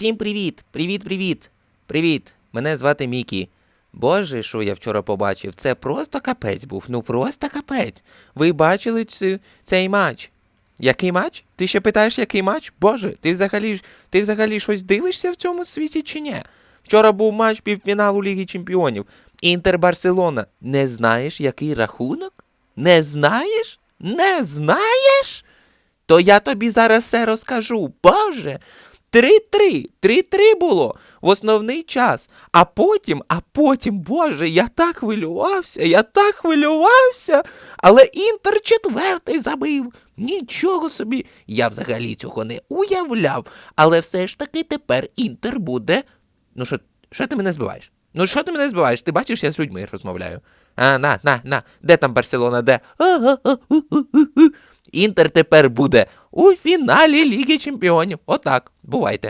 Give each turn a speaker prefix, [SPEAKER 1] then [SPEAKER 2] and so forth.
[SPEAKER 1] Всім привіт! Привіт, привіт! Мене звати Мікі. Боже, що я вчора побачив, це просто капець був. Ну просто капець. Ви бачили цей матч? Який матч? Ти ще питаєш, який матч? Боже, ти взагалі ти взагалі щось дивишся в цьому світі чи ні? Вчора був матч півфіналу Ліги Чемпіонів. Інтер Барселона. Не знаєш, який рахунок? Не знаєш? Не знаєш? То я тобі зараз все розкажу. Боже. 3-3. 3-3 було в основний час. А потім, а потім, боже, я так хвилювався, я так хвилювався. Але Інтер четвертий забив. Нічого собі. Я взагалі цього не уявляв. Але все ж таки тепер Інтер буде. Ну що, що ти мене збиваєш? Ну що ти мене збиваєш? Ти бачиш, я з людьми розмовляю. А, на, на, на, де там Барселона, де? Інтер тепер буде у фіналі Ліги Чемпіонів. Отак, бувайте.